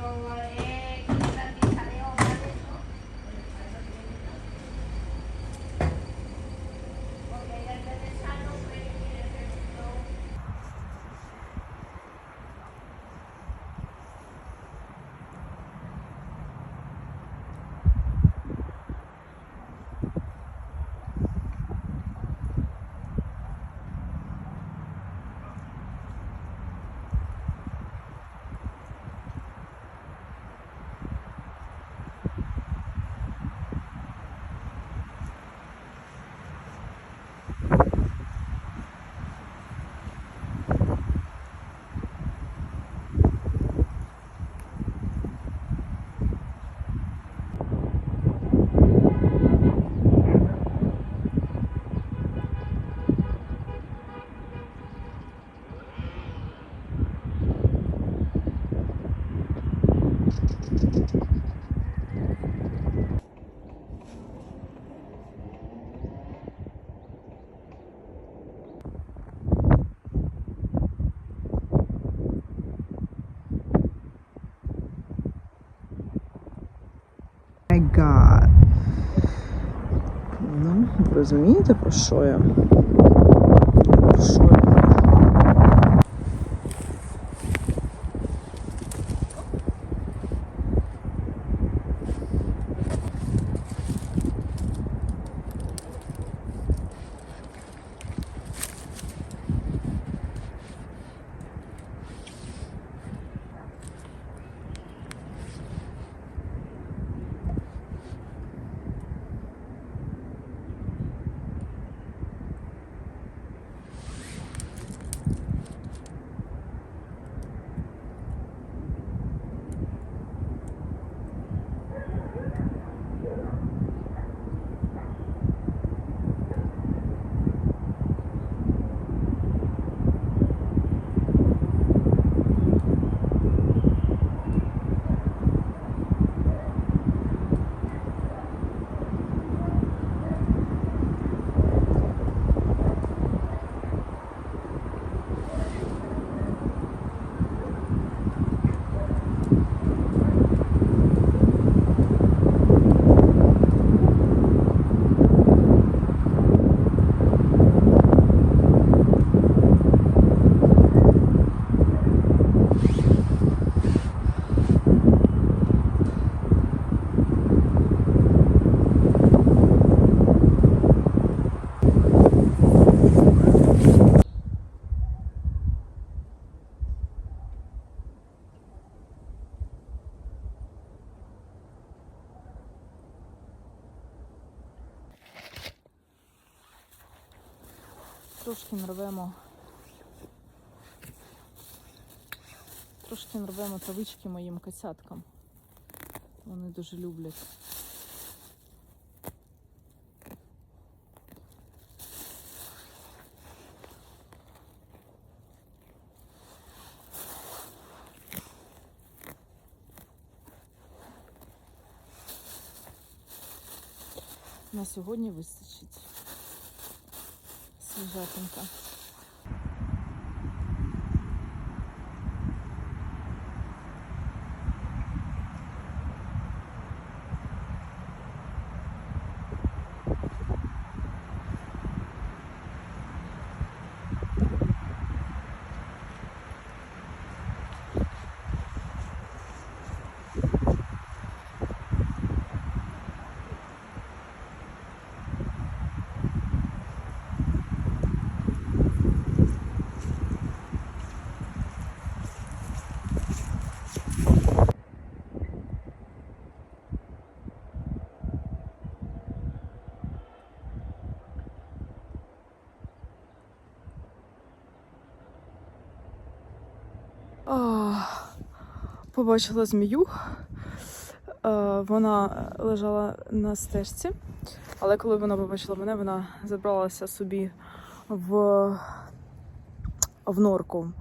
people God. Ну, розумієте, про що я? Про що я? Трошки нарвемо. Трошки нарвемо травички моїм кацяткам. Вони дуже люблять. На сьогодні вистачить exatamente. А, Побачила змію. Е, Вона лежала на стежці, але коли вона побачила мене, вона забралася собі в, в норку.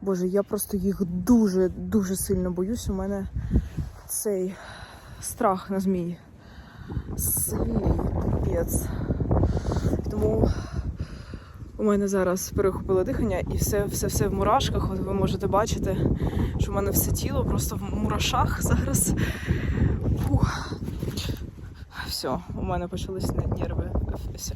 Боже, я просто їх дуже-дуже сильно боюсь. У мене цей страх на змій. Сильний піпець. Тому У мене зараз перехопило дихання і все, все, все в мурашках. От ви можете бачити, що в мене все тіло просто в мурашах зараз. Фух. Все, у мене почались нерви.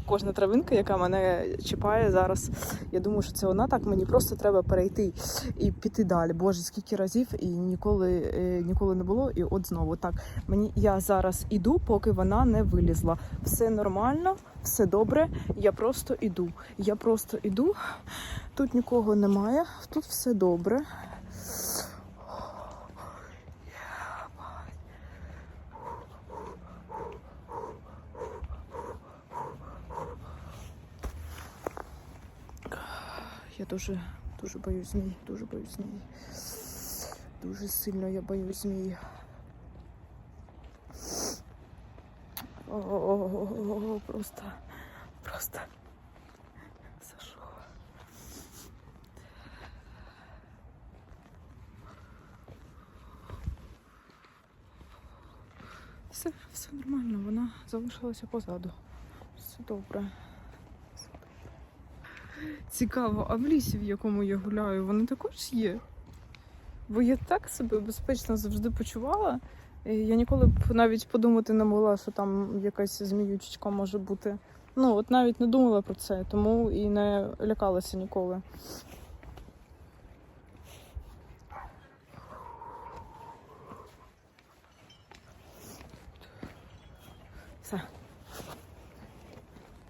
Кожна травинка, яка мене чіпає зараз. Я думаю, що це вона так. Мені просто треба перейти і піти далі. Боже, скільки разів і ніколи, е, ніколи не було. І от знову так. Мені я зараз іду, поки вона не вилізла. Все нормально, все добре. Я просто іду. Я просто іду. Тут нікого немає, тут все добре. Я дуже, дуже боюсь змій, дуже боюсь змій. Дуже сильно я боюсь змій. О-о-о, просто, просто. Сашу. Все, все нормально, вона залишилася позаду. Все добре. Цікаво, а в лісі, в якому я гуляю, вони також є. Бо я так себе безпечно завжди почувала. Я ніколи б навіть подумати не могла, що там якась зміючечка може бути. Ну, от навіть не думала про це, тому і не лякалася ніколи. Все.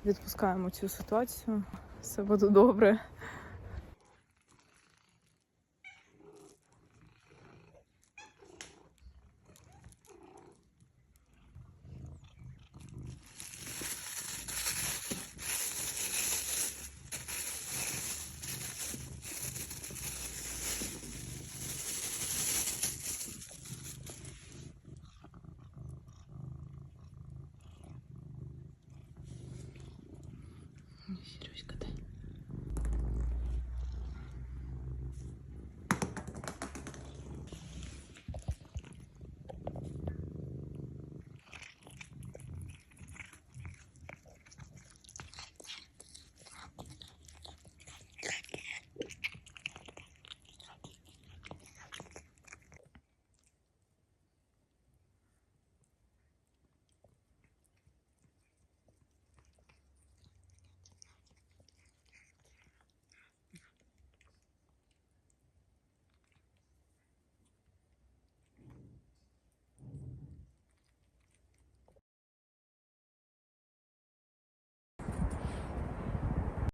Відпускаємо цю ситуацію все буде добре.